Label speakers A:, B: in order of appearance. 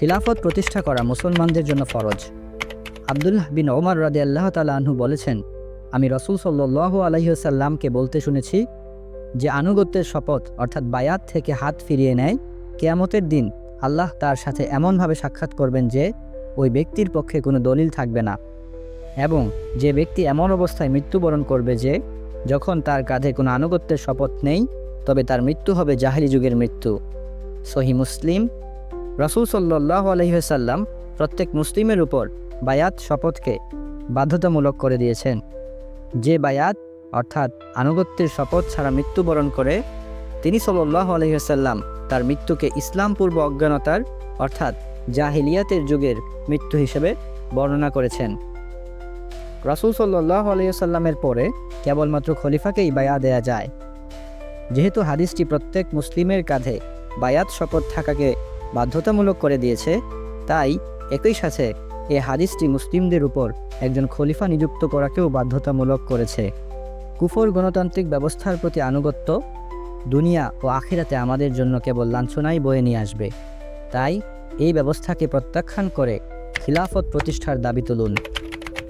A: খিলাফত প্রতিষ্ঠা করা মুসলমানদের জন্য ফরজ। আবদুল্লাহ বিন ওমর রাদে আল্লাহ আনহু বলেছেন, আমি রসুল সাল্লাহ আলহিহসাল্লামকে বলতে শুনেছি যে আনুগত্যের শপথ অর্থাৎ বায়াত থেকে হাত ফিরিয়ে নেয়, কেয়ামতের দিন আল্লাহ তার সাথে এমনভাবে সাক্ষাৎ করবেন যে ওই ব্যক্তির পক্ষে কোনো দলিল থাকবে না। এবং যে ব্যক্তি এমন অবস্থায় মৃত্যুবরণ করবে যে যখন তার কাঁধে কোনো আনুগত্যের শপথ নেই, তবে তার মৃত্যু হবে জাহেলি যুগের মৃত্যু। সহি মুসলিম রসুল সাল্লাহ আলহিহাসাল্লাম প্রত্যেক মুসলিমের উপর বায়াত শপথকে বাধ্যতামূলক করে দিয়েছেন। যে বায়াত, অর্থাৎ আনুগত্যের শপথ ছাড়া মৃত্যুবরণ করে, তিনি সাল্লাহ আলহিহাসাল্লাম তার মৃত্যুকে ইসলাম পূর্ব অজ্ঞানতার, অর্থাৎ জাহিলিয়াতের যুগের মৃত্যু হিসেবে বর্ণনা করেছেন। রাসুল সাল্লাহ আলহিহাসাল্লামের পরে কেবলমাত্র খলিফাকেই বায়া দেয়া যায়। যেহেতু হাদিসটি প্রত্যেক মুসলিমের কাঁধে বায়াত শপথ থাকাকে বাধ্যতামূলক করে দিয়েছে। তাই একই সাথে এ হাদিসটি মুসলিমদের উপর একজন খলিফা নিযুক্ত করাকেও বাধ্যতামূলক করেছে। কুফর গণতান্ত্রিক ব্যবস্থার প্রতি আনুগত্য দুনিয়া ও আখিরাতে আমাদের জন্য কেবল লাঞ্ছনাই বয়ে নিয়ে আসবে। তাই এই ব্যবস্থাকে প্রত্যাখ্যান করে খিলাফত প্রতিষ্ঠার দাবি তুলুন।